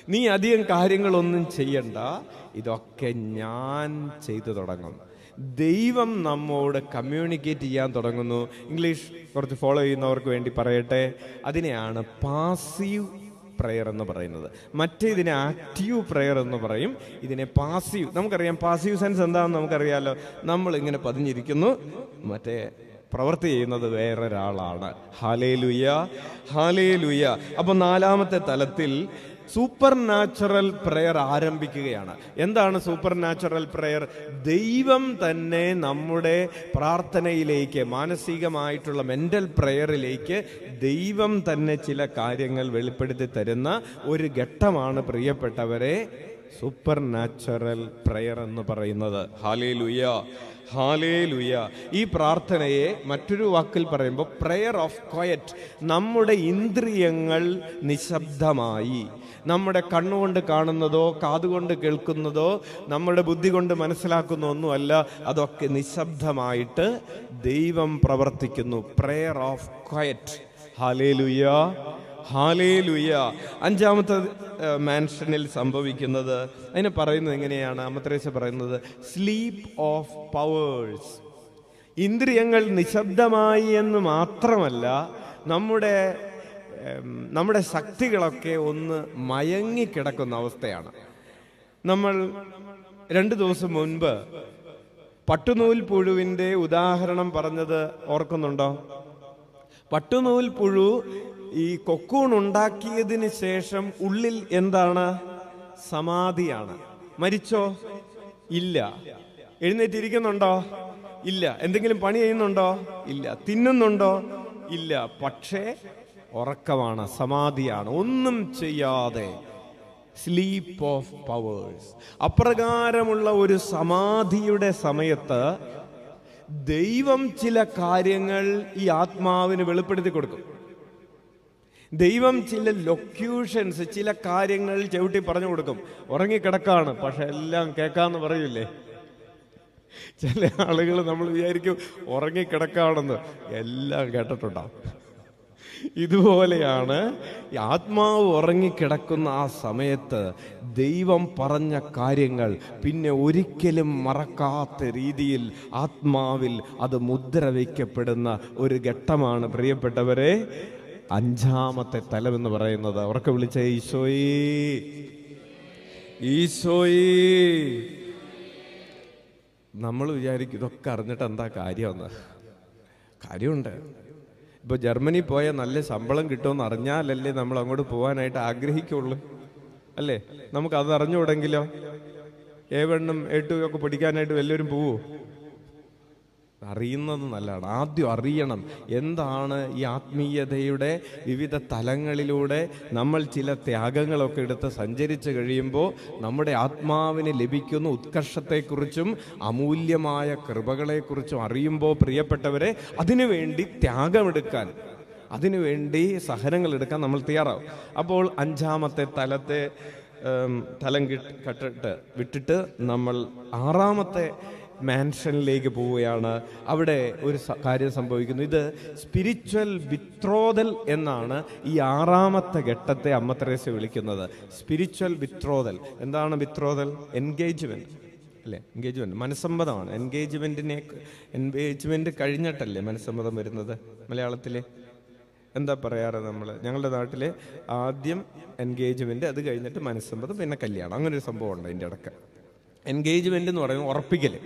നീ അധികം കാര്യങ്ങളൊന്നും ചെയ്യണ്ട. ഇതൊക്കെ ഞാൻ ചെയ്തു തുടങ്ങും. ദൈവം നമ്മോട് കമ്മ്യൂണിക്കേറ്റ് ചെയ്യാൻ തുടങ്ങുന്നു. ഇംഗ്ലീഷ് കുറച്ച് ഫോളോ ചെയ്യുന്നവർക്ക് വേണ്ടി പറയട്ടെ. അതിനെയാണ് പാസീവ് പ്രയർ എന്ന് പറയുന്നത്. മറ്റേ ഇതിനെ ആക്റ്റീവ് പ്രയർ എന്ന് പറയും. ഇതിനെ പാസീവ് നമുക്കറിയാം പാസീവ് സെൻസ് എന്താണെന്ന് നമുക്കറിയാലോ. നമ്മൾ ഇങ്ങനെ പതിഞ്ഞിരിക്കുന്നു. മറ്റേ പ്രവൃത്തി ചെയ്യുന്നത് വേറൊരാളാണ്. ഹാലേ ലുയ ഹാലേ ലുയ അപ്പൊ നാലാമത്തെ തലത്തിൽ സൂപ്പർ നാച്ചുറൽ പ്രയർ ആരംഭിക്കുകയാണ്. എന്താണ് സൂപ്പർ നാച്ചുറൽ പ്രയർ ദൈവം തന്നെ നമ്മുടെ പ്രാർത്ഥനയിലേക്ക് മാനസികമായിട്ടുള്ള മെന്റൽ പ്രയറിലേക്ക് ദൈവം തന്നെ ചില കാര്യങ്ങൾ വെളിപ്പെടുത്തി തരുന്ന ഒരു ഘട്ടമാണ് പ്രിയപ്പെട്ടവരെ സൂപ്പർ നാച്ചുറൽ പ്രയർ എന്ന് പറയുന്നത്. ഹാലേ ലുയ ഹാലേ ലുയ ഈ പ്രാർത്ഥനയെ മറ്റൊരു വാക്കിൽ പറയുമ്പോൾ പ്രെയർ ഓഫ് ക്വയറ്റ് നമ്മുടെ ഇന്ദ്രിയങ്ങൾ നിശബ്ദമായി. നമ്മുടെ കണ്ണുകൊണ്ട് കാണുന്നതോ കാതുകൊണ്ട് കേൾക്കുന്നതോ നമ്മുടെ ബുദ്ധി കൊണ്ട് മനസ്സിലാക്കുന്ന ഒന്നുമല്ല. അതൊക്കെ നിശബ്ദമായിട്ട് ദൈവം പ്രവർത്തിക്കുന്നു. പ്രേയർ ഓഫ് ക്വയറ്റ് ഹാലേ ലുയ ഹാലേ ലുയ അഞ്ചാമത്തെ മാൻഷനിൽ സംഭവിക്കുന്നത്. അതിനെ പറയുന്നത് എങ്ങനെയാണ്? അമത്രേശ പറയുന്നത് സ്ലീപ്പ് ഓഫ് പവേഴ്സ് ഇന്ദ്രിയങ്ങൾ നിശബ്ദമായി എന്ന് മാത്രമല്ല നമ്മുടെ നമ്മുടെ ശക്തികളൊക്കെ ഒന്ന് മയങ്ങിക്കിടക്കുന്ന അവസ്ഥയാണ്. നമ്മൾ രണ്ട് ദിവസം മുൻപ് പട്ടുനൂൽ പുഴുവിന്റെ ഉദാഹരണം പറഞ്ഞത് ഓർക്കുന്നുണ്ടോ? പട്ടുനൂൽ പുഴു ഈ കൊക്കൂൺ ഉണ്ടാക്കിയതിന് ശേഷം ഉള്ളിൽ എന്താണ്? സമാധിയാണ്. മരിച്ചോ? ഇല്ല. എഴുന്നേറ്റിരിക്കുന്നുണ്ടോ? ഇല്ല. എന്തെങ്കിലും പണി ചെയ്യുന്നുണ്ടോ? ഇല്ല. തിന്നുന്നുണ്ടോ? ഇല്ല. പക്ഷേ ഉറക്കമാണ് സമാധിയാണ്. ഒന്നും ചെയ്യാതെ സ്ലീപ്പ് ഓഫ് പവേഴ്സ് അപ്രകാരമുള്ള ഒരു സമാധിയുടെ സമയത്ത് ദൈവം ചില കാര്യങ്ങൾ ഈ ആത്മാവിന് വെളിപ്പെടുത്തി കൊടുക്കും. ദൈവം ചില ലൊക്യൂഷൻസ് ചില കാര്യങ്ങൾ ചവിട്ടി പറഞ്ഞു കൊടുക്കും. ഉറങ്ങിക്കിടക്കാണ് പക്ഷെ എല്ലാം കേൾക്കാന്ന് പറയൂലേ? ചില ആളുകൾ നമ്മൾ വിചാരിക്കും ഉറങ്ങിക്കിടക്കാണെന്ന്. എല്ലാം കേട്ടിട്ടുണ്ടാവും. ഇതുപോലെയാണ് ആത്മാവ് ഉറങ്ങിക്കിടക്കുന്ന ആ സമയത്ത് ദൈവം പറഞ്ഞ കാര്യങ്ങൾ പിന്നെ ഒരിക്കലും മറക്കാത്ത രീതിയിൽ ആത്മാവിൽ അത് മുദ്ര വയ്ക്കപ്പെടുന്ന ഒരു ഘട്ടമാണ്. പ്രിയപ്പെട്ടവരെ അഞ്ചാമത്തെ തലം എന്ന് പറയുന്നത് ഉറക്കെ വിളിച്ച ഈശോയേ. ഈശോയേ. നമ്മൾ വിചാരിക്കും ഇതൊക്കെ അറിഞ്ഞിട്ട് എന്താ കാര്യമെന്ന്. കാര്യമുണ്ട്. ഇപ്പൊ ജർമ്മനി പോയാൽ നല്ല ശമ്പളം കിട്ടുമെന്ന് അറിഞ്ഞാലല്ലേ നമ്മൾ അങ്ങോട്ട് പോകാനായിട്ട് ആഗ്രഹിക്കുള്ളൂ. അല്ലേ? നമുക്ക് അത് അറിഞ്ഞുകൂടെങ്കിലോ? ഏവണ്ണും എട്ടും ഒക്കെ പഠിക്കാനായിട്ട് എല്ലാവരും പോവോ? അറിയുന്നത് നല്ലതാണ്. ആദ്യം അറിയണം എന്താണ് ഈ ആത്മീയതയുടെ വിവിധ തലങ്ങളിലൂടെ നമ്മൾ ചില ത്യാഗങ്ങളൊക്കെ എടുത്ത് സഞ്ചരിച്ച് കഴിയുമ്പോൾ നമ്മുടെ ആത്മാവിന് ലഭിക്കുന്ന ഉത്കർഷത്തെക്കുറിച്ചും അമൂല്യമായ കൃപകളെക്കുറിച്ചും അറിയുമ്പോൾ പ്രിയപ്പെട്ടവരെ അതിനുവേണ്ടി ത്യാഗമെടുക്കാൻ അതിനുവേണ്ടി സഹനങ്ങൾ എടുക്കാൻ നമ്മൾ തയ്യാറാവും. അപ്പോൾ അഞ്ചാമത്തെ തലത്തെ തലം കിട്ട് കട്ടിട്ട് വിട്ടിട്ട് നമ്മൾ ആറാമത്തെ മാൻഷനിലേക്ക് പോവുകയാണ്. അവിടെ ഒരു കാര്യം സംഭവിക്കുന്നു. ഇത് സ്പിരിച്വൽ വിത്രോതൽ എന്നാണ് ഈ ആറാമത്തെ ഘട്ടത്തെ അമ്മ തെരേസ വിളിക്കുന്നത്. സ്പിരിച്വൽ വിത്രോതൽ എന്താണ് വിത്രോതൽ എൻഗേജ്മെന്റ് അല്ലേ? എൻഗേജ്മെന്റ് മനസ്സമ്മതമാണ്. എൻഗേജ്മെന്റിനെ എൻഗേജ്മെന്റ് കഴിഞ്ഞിട്ടല്ലേ മനസ്സമ്മതം വരുന്നത് മലയാളത്തിലെ? എന്താ പറയാറ് നമ്മൾ ഞങ്ങളുടെ നാട്ടിൽ ആദ്യം എൻഗേജ്മെന്റ് അത് കഴിഞ്ഞിട്ട് മനസ്സമ്മതം പിന്നെ കല്യാണം. അങ്ങനെ ഒരു സംഭവം ഉണ്ട് അതിന്റെ ഇടയ്ക്ക് എൻഗേജ്മെന്റ് എന്ന് പറയുന്നത് ഉറപ്പിക്കൽ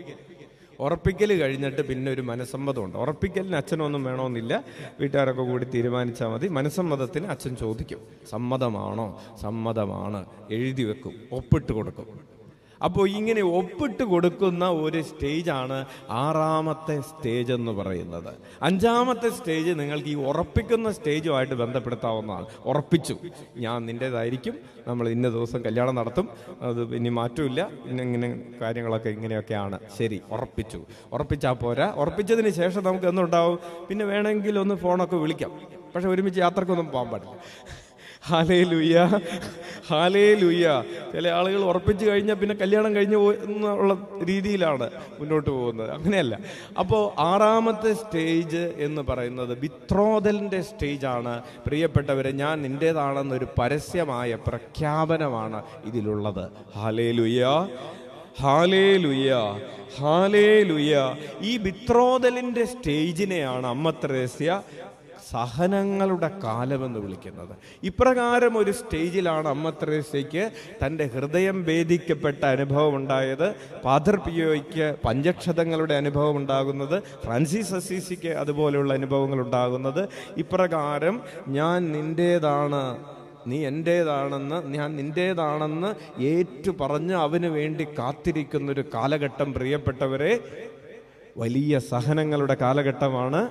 ഉറപ്പിക്കൽ കഴിഞ്ഞിട്ട് പിന്നെ ഒരു മനസ്സമ്മതമുണ്ട്. ഉറപ്പിക്കലിന് അച്ഛനൊന്നും വേണമെന്നില്ല. വീട്ടുകാരൊക്കെ കൂടി തീരുമാനിച്ചാൽ മതി. മനസ്സമ്മതത്തിന് അച്ഛൻ ചോദിക്കും. സമ്മതമാണോ? സമ്മതമാണ്. എഴുതി വെക്കും. ഒപ്പിട്ട് കൊടുക്കും. അപ്പോൾ ഇങ്ങനെ ഒപ്പിട്ട് കൊടുക്കുന്ന ഒരു സ്റ്റേജാണ് ആറാമത്തെ സ്റ്റേജ് എന്ന് പറയുന്നത്. അഞ്ചാമത്തെ സ്റ്റേജ് നിങ്ങൾക്ക് ഈ ഉറപ്പിക്കുന്ന സ്റ്റേജുമായിട്ട് ബന്ധപ്പെടുത്താവുന്നതാണ്. ഉറപ്പിച്ചു. ഞാൻ നിന്റെതായിരിക്കും നമ്മൾ ഇന്ന ദിവസം കല്യാണം നടത്തും. അത് ഇനി മാറ്റമില്ല ഇങ്ങനെ കാര്യങ്ങളൊക്കെ ഇങ്ങനെയൊക്കെയാണ്. ശരി ഉറപ്പിച്ചു. ഉറപ്പിച്ചാൽ പോരാ. ഉറപ്പിച്ചതിന് ശേഷം നമുക്ക് എന്തുണ്ടാവും? പിന്നെ വേണമെങ്കിൽ ഒന്ന് ഫോണൊക്കെ വിളിക്കാം. പക്ഷെ ഒരുമിച്ച് യാത്രക്കൊന്നും പോകാൻ പാടില്ല. ഹാലേ ലുയ്യ ഹാലേ ലുയ്യ ചില ആളുകൾ ഉറപ്പിച്ചു കഴിഞ്ഞാൽ പിന്നെ കല്യാണം കഴിഞ്ഞ് എന്നുള്ള രീതിയിലാണ് മുന്നോട്ട് പോകുന്നത്. അങ്ങനെയല്ല. അപ്പോൾ ആറാമത്തെ സ്റ്റേജ് എന്ന് പറയുന്നത് വിത്രോതലിന്റെ സ്റ്റേജാണ്. പ്രിയപ്പെട്ടവരെ ഞാൻ നിന്റേതാണെന്നൊരു പരസ്യമായ പ്രഖ്യാപനമാണ് ഇതിലുള്ളത്. ഹാലേ ലുയ്യ ഹാലേ ലുയ്യ ഹാലേ ലുയ്യ ഈ ബിത്രോതലിന്റെ സ്റ്റേജിനെയാണ് അമ്മ ത്രേസ്യ സഹനങ്ങളുടെ കാലമെന്ന് വിളിക്കുന്നത്. ഇപ്രകാരം ഒരു സ്റ്റേജിലാണ് അമ്മ ത്രേസ്യയ്ക്ക് തന്റെ ഹൃദയം ഭേദിക്കപ്പെട്ട അനുഭവം ഉണ്ടായത് പാദർ പിയോയ്ക്ക് പഞ്ചക്ഷതങ്ങളുടെ അനുഭവം ഉണ്ടാകുന്നത് ഫ്രാൻസിസ് അസീസിക്ക് അതുപോലെയുള്ള അനുഭവങ്ങൾ ഉണ്ടാകുന്നത് ഇപ്രകാരം ഞാൻ നിന്റേതാണ് നീ എന്റേതാണെന്ന് ഞാൻ നിന്റേതാണെന്ന് ഏറ്റു പറഞ്ഞ് അവന് വേണ്ടി കാത്തിരിക്കുന്നൊരു കാലഘട്ടം പ്രിയപ്പെട്ടവരെ വലിയ സഹനങ്ങളുടെ കാലഘട്ടമാണ്.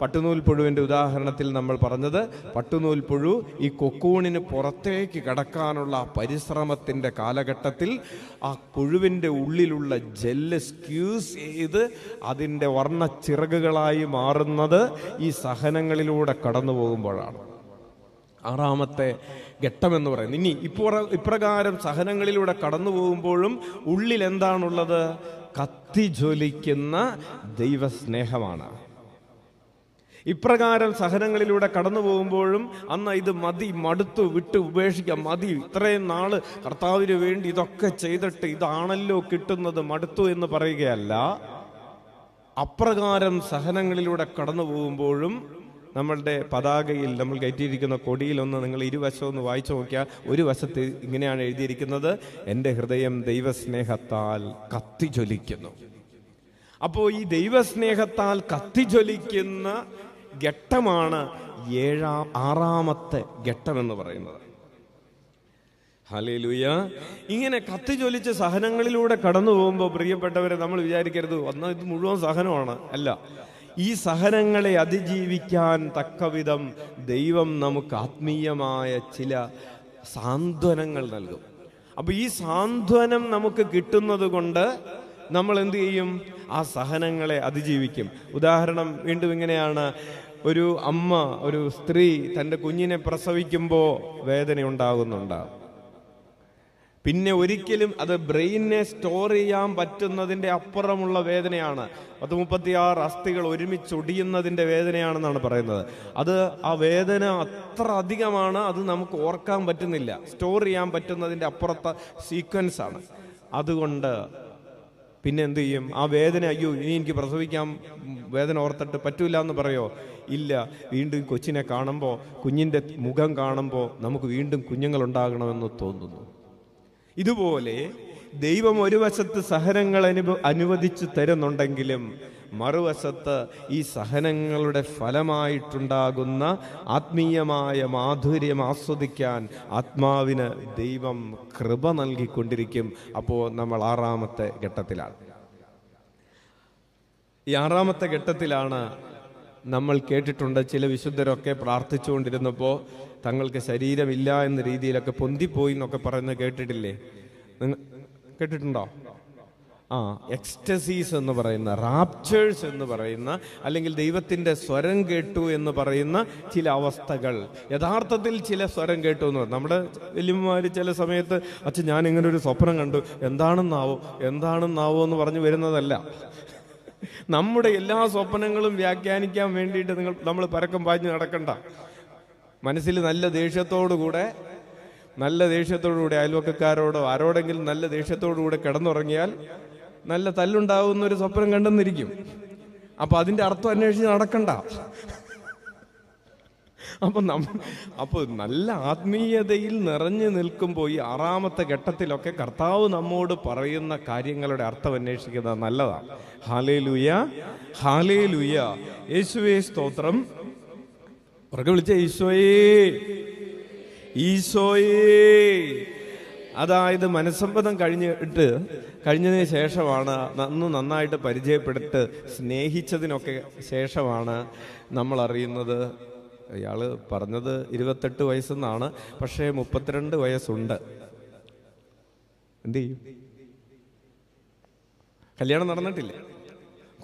പട്ടുനൂൽ പുഴുവിന്റെ ഉദാഹരണത്തിൽ നമ്മൾ പറഞ്ഞത് പട്ടുനൂൽ പുഴു ഈ കൊക്കൂണിന് പുറത്തേക്ക് കടക്കാനുള്ള പരിശ്രമത്തിന്റെ കാലഘട്ടത്തിൽ ആ പുഴുവിന്റെ ഉള്ളിലുള്ള ജെല്ല് സ്ക്യൂസ് ചെയ്ത് അതിന്റെ വർണ ചിറകുകളായി മാറുന്നത് ഈ സഹനങ്ങളിലൂടെ കടന്നു പോകുമ്പോഴാണ്. ആറാമത്തെ ഘട്ടമെന്ന് പറയുന്നത്. ഇനി ഇപ്പോൾ ഇപ്രകാരം സഹനങ്ങളിലൂടെ കടന്നു പോകുമ്പോഴും ഉള്ളിൽ എന്താണുള്ളത് കത്തിജ്വലിക്കുന്ന ദൈവസ്നേഹമാണ്. ഇപ്രകാരം സഹനങ്ങളിലൂടെ കടന്നു പോകുമ്പോഴും അന്ന് ഇത് മതി മടുത്തു വിട്ട് ഉപേക്ഷിക്കാം മതി. ഇത്രയും നാൾ കർത്താവിന് വേണ്ടി ഇതൊക്കെ ചെയ്തിട്ട് ഇതാണല്ലോ കിട്ടുന്നത് മടുത്തു എന്ന് പറയുകയല്ല. അപ്രകാരം സഹനങ്ങളിലൂടെ കടന്നു പോകുമ്പോഴും നമ്മളുടെ പതാകയിൽ നമ്മൾ കയറ്റിയിരിക്കുന്ന കൊടിയിലൊന്ന് നിങ്ങൾ ഇരുവശം ഒന്ന് വായിച്ചു നോക്കിയാൽ ഒരു വശത്ത് ഇങ്ങനെയാണ് എഴുതിയിരിക്കുന്നത് എന്റെ ഹൃദയം ദൈവസ്നേഹത്താൽ കത്തിജ്വലിക്കുന്നു. അപ്പോൾ ഈ ദൈവസ്നേഹത്താൽ കത്തിജ്വലിക്കുന്ന ഘട്ടമാണ് ഏഴാം ആറാമത്തെ ഘട്ടം എന്ന് പറയുന്നത്. ഹലേലുയ ഇങ്ങനെ കത്തി ജ്വലിച്ച സഹനങ്ങളിലൂടെ കടന്നു പോകുമ്പോൾ പ്രിയപ്പെട്ടവരെ നമ്മൾ വിചാരിക്കരുത്. വന്ന ഇത് മുഴുവൻ സഹനമാണ് അല്ല. ഈ സഹനങ്ങളെ അതിജീവിക്കാൻ തക്കവിധം ദൈവം നമുക്ക് ആത്മീയമായ ചില സാന്ത്വനങ്ങൾ നൽകും. അപ്പൊ ഈ സാന്ത്വനം നമുക്ക് കിട്ടുന്നത് കൊണ്ട് നമ്മൾ എന്ത് ചെയ്യും? ആ സഹനങ്ങളെ അതിജീവിക്കും. ഉദാഹരണം വീണ്ടും ഇങ്ങനെയാണ്. ഒരു അമ്മ ഒരു സ്ത്രീ തന്റെ കുഞ്ഞിനെ പ്രസവിക്കുമ്പോൾ വേദന ഉണ്ടാകുന്നുണ്ടാവും പിന്നെ ഒരിക്കലും അത് ബ്രെയിനെ സ്റ്റോർ ചെയ്യാൻ പറ്റുന്നതിന്റെ അപ്പുറമുള്ള വേദനയാണ്. പത്ത് മുപ്പത്തിയാറ് അസ്ഥികൾ ഒരുമിച്ച് ഒടിയുന്നതിന്റെ വേദനയാണെന്നാണ് പറയുന്നത്. അത് ആ വേദന അത്ര അധികമാണ് അത് നമുക്ക് ഓർക്കാൻ പറ്റുന്നില്ല. സ്റ്റോർ ചെയ്യാൻ പറ്റുന്നതിന്റെ അപ്പുറത്തെ സീക്വൻസ് ആണ് അതുകൊണ്ട് പിന്നെ എന്ത് ചെയ്യും? ആ വേദന അയ്യോ ഇനി എനിക്ക് പ്രസവിക്കാൻ വേദന ഓർത്തിട്ട് പറ്റൂല എന്ന് പറയോ? ഇല്ല. വീണ്ടും കൊച്ചിനെ കാണുമ്പോൾ കുഞ്ഞിന്റെ മുഖം കാണുമ്പോൾ നമുക്ക് വീണ്ടും കുഞ്ഞുങ്ങൾ ഉണ്ടാകണമെന്ന് തോന്നുന്നു. ഇതുപോലെ ദൈവം ഒരു വശത്ത് സഹനങ്ങൾ അനുവ അനുവദിച്ചു തരുന്നുണ്ടെങ്കിലും മറുവശത്ത് ഈ സഹനങ്ങളുടെ ഫലമായിട്ടുണ്ടാകുന്ന ആത്മീയമായ മാധുര്യം ആസ്വദിക്കാൻ ആത്മാവിന് ദൈവം കൃപ നൽകിക്കൊണ്ടിരിക്കും. അപ്പോൾ നമ്മൾ ആറാമത്തെ ഘട്ടത്തിലാണ്. ഈ ആറാമത്തെ ഘട്ടത്തിലാണ് നമ്മൾ കേട്ടിട്ടുണ്ട് ചില വിശുദ്ധരൊക്കെ പ്രാർത്ഥിച്ചുകൊണ്ടിരുന്നപ്പോൾ തങ്ങൾക്ക് ശരീരമില്ല എന്ന രീതിയിലൊക്കെ പൊന്തിപ്പോയി എന്നൊക്കെ പറയുന്നത് കേട്ടിട്ടില്ലേ? കേട്ടിട്ടുണ്ടോ? ആ എക്സ്റ്റസീസ് എന്ന് പറയുന്ന റാപ്ചേഴ്സ് എന്ന് പറയുന്ന അല്ലെങ്കിൽ ദൈവത്തിന്റെ സ്വരം കേട്ടു എന്ന് പറയുന്ന ചില അവസ്ഥകൾ. യഥാർത്ഥത്തിൽ ചില സ്വരം കേട്ടു എന്ന് പറയും നമ്മുടെ വലിയമ്മമാർ ചില സമയത്ത് അച്ഛൻ ഞാൻ ഇങ്ങനെ ഒരു സ്വപ്നം കണ്ടു. എന്താണെന്നാവോ? എന്താണെന്നാവോ എന്ന് പറഞ്ഞു വരുന്നതല്ല. നമ്മുടെ എല്ലാ സ്വപ്നങ്ങളും വ്യാഖ്യാനിക്കാൻ വേണ്ടിയിട്ട് നിങ്ങൾ നമ്മൾ പരക്കം പാഞ്ഞ് നടക്കണ്ട. മനസ്സിൽ നല്ല ദേഷ്യത്തോടുകൂടെ നല്ല ദേഷ്യത്തോടുകൂടി അയൽവക്കക്കാരോടോ ആരോടെങ്കിലും നല്ല ദേഷ്യത്തോടുകൂടെ കിടന്നുറങ്ങിയാൽ നല്ല തല്ലുണ്ടാവുന്ന ഒരു സ്വപ്നം കണ്ടെന്നിരിക്കും. അപ്പൊ അതിന്റെ അർത്ഥം അന്വേഷിച്ച് നടക്കണ്ട. അപ്പൊ നമ്മ അപ്പൊ നല്ല ആത്മീയതയിൽ നിറഞ്ഞു നിൽക്കുമ്പോൾ ഈ ആറാമത്തെ ഘട്ടത്തിലൊക്കെ കർത്താവ് നമ്മോട് പറയുന്ന കാര്യങ്ങളുടെ അർത്ഥം അന്വേഷിക്കുന്നത് നല്ലതാണ്. ഹാലേ ലൂയ ഹാലേ യേശുവേ സ്തോത്രം. ഉറക്കെ വിളിച്ച ഈശോയേ ഈശോയേ. അതായത് മനസ്സമ്മതം കഴിഞ്ഞിട്ട് കഴിഞ്ഞതിന് ശേഷമാണ് നന്ന് നന്നായിട്ട് പരിചയപ്പെട്ടിട്ട് സ്നേഹിച്ചതിനൊക്കെ ശേഷമാണ് നമ്മൾ അറിയുന്നത് ഇയാൾ പറഞ്ഞത് ഇരുപത്തെട്ട് വയസ്സെന്നാണ്. പക്ഷേ മുപ്പത്തിരണ്ട് വയസ്സുണ്ട്. എന്ത് ചെയ്യും? കല്യാണം നടന്നിട്ടില്ല?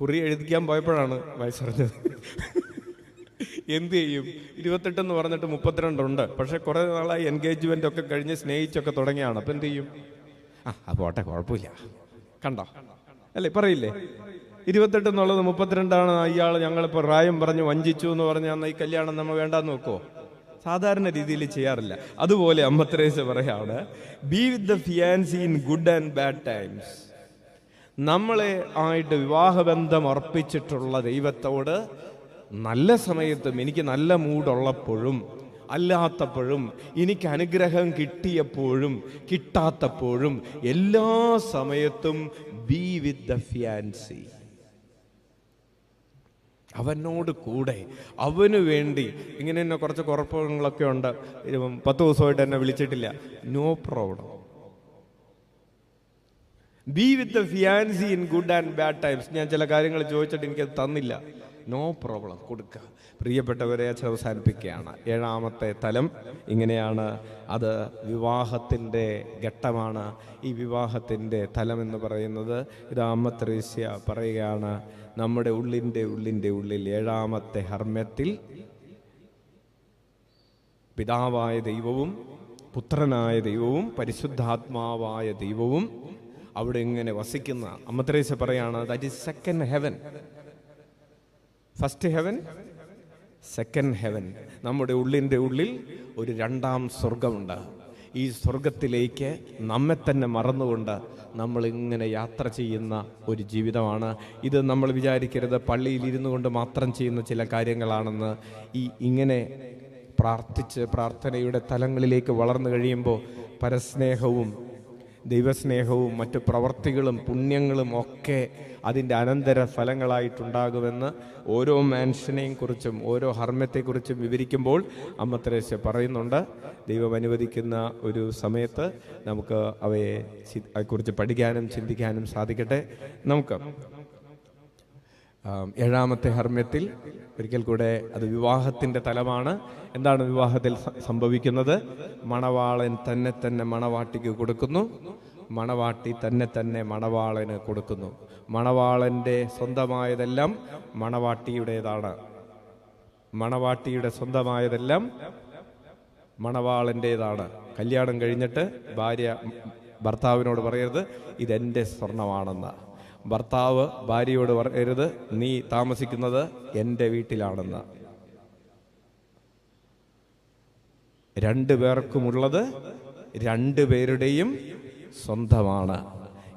കുറി എഴുതിക്കാൻ പോയപ്പോഴാണ് വയസ്സറിഞ്ഞത്. എന്ത് ചെയ്യും? ഇരുപത്തെട്ടെന്ന് പറഞ്ഞിട്ട് മുപ്പത്തിരണ്ടുണ്ട്. പക്ഷെ കുറെ നാളായി എൻഗേജ്മെന്റ് ഒക്കെ കഴിഞ്ഞ് സ്നേഹിച്ചൊക്കെ തുടങ്ങിയാണ്. അപ്പൊ എന്ത് ചെയ്യും? ആ ആ പോട്ടെ കുഴപ്പമില്ല. കണ്ടോ? അല്ലേ പറയില്ലേ? ഇരുപത്തെട്ട് എന്നുള്ളത് മുപ്പത്തിരണ്ടാണ്. ഇയാൾ ഞങ്ങളിപ്പോൾ പ്രായം പറഞ്ഞ് വഞ്ചിച്ചു എന്ന് പറഞ്ഞാൽ ഈ കല്യാണം നമ്മൾ വേണ്ടാന്ന് നോക്കുമോ സാധാരണ രീതിയിൽ ചെയ്യാറില്ല. അതുപോലെ അമ്മത്രേസ് പറയാണ് be with the fiance in good and bad times നമ്മളെ ആയിട്ട് വിവാഹബന്ധം അർപ്പിച്ചിട്ടുള്ള ദൈവത്തോട് നല്ല സമയത്തും എനിക്ക് നല്ല മൂടുള്ളപ്പോഴും അല്ലാത്തപ്പോഴും എനിക്ക് അനുഗ്രഹം കിട്ടിയപ്പോഴും കിട്ടാത്തപ്പോഴും എല്ലാ സമയത്തും ബി വിത്ത് ദ ഫിയാൻസി അവനോട് കൂടെ അവന് വേണ്ടി ഇങ്ങനെ തന്നെ കുറച്ച് കുഴപ്പങ്ങളൊക്കെ ഉണ്ട്. പത്ത് ദിവസമായിട്ട് എന്നെ വിളിച്ചിട്ടില്ല. No problem be with the fiance in good and bad times ഞാൻ ചില കാര്യങ്ങൾ ചോദിച്ചിട്ട് എനിക്കത് തന്നില്ല. No problem. കൊടുക്കുക പ്രിയപ്പെട്ടവരെ അച്ഛൻ അവസാനിപ്പിക്കുകയാണ്. ഏഴാമത്തെ തലം ഇങ്ങനെയാണ്. അത് വിവാഹത്തിന്റെ ഘട്ടമാണ്. ഈ വിവാഹത്തിന്റെ തലം എന്ന് പറയുന്നത് ഇത് അമ്മ ത്രേസ്യ പറയുകയാണ് നമ്മുടെ ഉള്ളിന്റെ ഉള്ളിന്റെ ഉള്ളിൽ ഏഴാമത്തെ ഹർമ്മ്യത്തിൽ പിതാവായ ദൈവവും പുത്രനായ ദൈവവും പരിശുദ്ധാത്മാവായ ദൈവവും അവിടെ ഇങ്ങനെ വസിക്കുന്ന. അമ്മത്രേശ പറയാണ് that is second heaven first heaven second heaven നമ്മുടെ ഉള്ളിന്റെ ഉള്ളിൽ ഒരു രണ്ടാം സ്വർഗമുണ്ട് ഈ സ്വർഗത്തിലേക്ക് നമ്മെ തന്നെ മറന്നുകൊണ്ട് നമ്മൾ ഇങ്ങനെ യാത്ര ചെയ്യുന്ന ഒരു ജീവിതമാണ്. ഇത് നമ്മൾ വിചാരിക്കരുത്. പള്ളിയിൽ ഇരുന്നു കൊണ്ട് മാത്രം ചെയ്യുന്ന ചില കാര്യങ്ങളാണെന്ന് ഈ ഇങ്ങനെ പ്രാർത്ഥിച്ച് പ്രാർത്ഥനയുടെ തലങ്ങളിലേക്ക് വളർന്നു കഴിയുമ്പോൾ പരസ്നേഹവും ദൈവസ്നേഹവും മറ്റ് പ്രവർത്തികളും പുണ്യങ്ങളും ഒക്കെ അതിന്റെ അനന്തര ഫലങ്ങളായിട്ടുണ്ടാകുമെന്ന് ഓരോ മാൻഷനെയും കുറിച്ചും ഓരോ ഹർമ്മത്തെക്കുറിച്ചും വിവരിക്കുമ്പോൾ അമ്മത്രേശ പറയുന്നുണ്ട്. ദൈവം അനുവദിക്കുന്ന ഒരു സമയത്ത് നമുക്ക് അവയെ ചി- പഠിക്കാനും ചിന്തിക്കാനും സാധിക്കട്ടെ. നമുക്ക് ഏഴാമത്തെ ഹർമ്മ്യത്തിൽ ഒരിക്കൽ കൂടെ അത് വിവാഹത്തിന്റെ തലമാണ്. എന്താണ് വിവാഹത്തിൽ സംഭവിക്കുന്നത്? മണവാളൻ തന്നെ തന്നെ മണവാട്ടിക്ക് കൊടുക്കുന്നു. മണവാട്ടി തന്നെ തന്നെ മണവാളന് കൊടുക്കുന്നു. മണവാളന്റെ സ്വന്തമായതെല്ലാം മണവാട്ടിയുടേതാണ്. മണവാട്ടിയുടെ സ്വന്തമായതെല്ലാം മണവാളന്റെതാണ്. കല്യാണം കഴിഞ്ഞിട്ട് ഭാര്യ ഭർത്താവിനോട് പറയരുത് ഇതെന്റെ സ്വർണമാണെന്ന് ഭർത്താവ് ഭാര്യയോട് പറയരുത്. നീ താമസിക്കുന്നത് എന്റെ വീട്ടിലാണെന്ന്. രണ്ടു പേർക്കുമുള്ളത് രണ്ടു പേരുടെയും സ്വന്തമാണ്.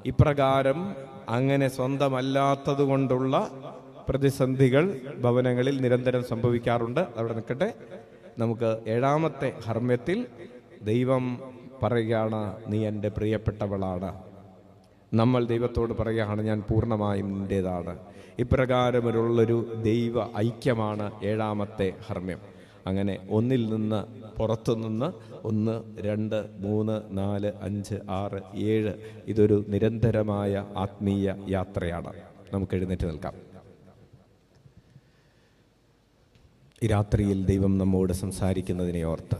ഇപ്രകാരം അങ്ങനെ സ്വന്തമല്ലാത്തത് കൊണ്ടുള്ള പ്രതിസന്ധികൾ ഭവനങ്ങളിൽ നിരന്തരം സംഭവിക്കാറുണ്ട്. അവിടെ നിൽക്കട്ടെ. നമുക്ക് ഏഴാമത്തെ ഹർമ്മ്യത്തിൽ ദൈവം പറയുകയാണ് നീ എന്റെ പ്രിയപ്പെട്ടവളാണ്. നമ്മൾ ദൈവത്തോട് പറയുകയാണ് ഞാൻ പൂർണമായും നിന്റേതാണ് ഇപ്രകാരമുള്ളൊരു ദൈവ ഐക്യമാണ് ഏഴാമത്തെ ഹർമ്മ്യം. അങ്ങനെ ഒന്നിൽ നിന്ന് പുറത്തു നിന്ന് ഒന്ന് രണ്ട് മൂന്ന് നാല് അഞ്ച് ആറ് ഏഴ് ഇതൊരു നിരന്തരമായ ആത്മീയ യാത്രയാണ്. നമുക്ക് എഴുന്നേറ്റ് നിൽക്കാം. ഈ രാത്രിയിൽ ദൈവം നമ്മോട് സംസാരിക്കുന്നതിനെ ഓർത്ത്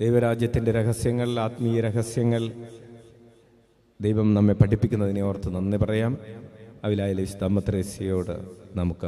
ദൈവരാജ്യത്തിന്റെ രഹസ്യങ്ങൾ ആത്മീയ രഹസ്യങ്ങൾ ദൈവം നമ്മെ പഠിപ്പിക്കുന്നതിനെ ഓർത്ത് നന്ദി പറയാം. അവിലായ വിശുദ്ധ നമുക്ക്